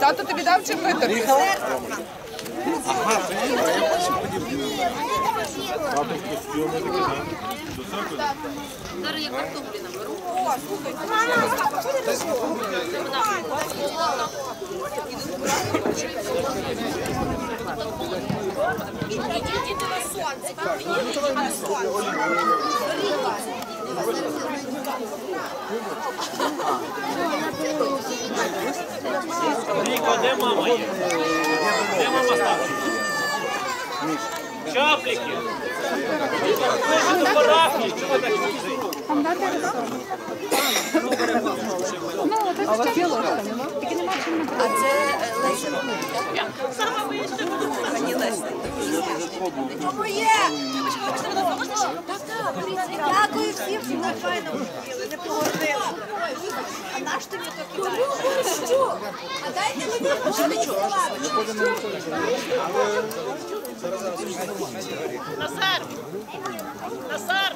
Тато тобі дав чи витерти? Зараз я картоплі наберу. Ідіть на сонце. Ідіть на сонце. Віко, де мама є? Де мама ставить? Ви ж на парафії, чого так кричите? А у вас є ложка, нема? Нема чим А це Леся. Пані Леся. Дякую всім, що так файно не погодили. А дайте мені Назар! Назар!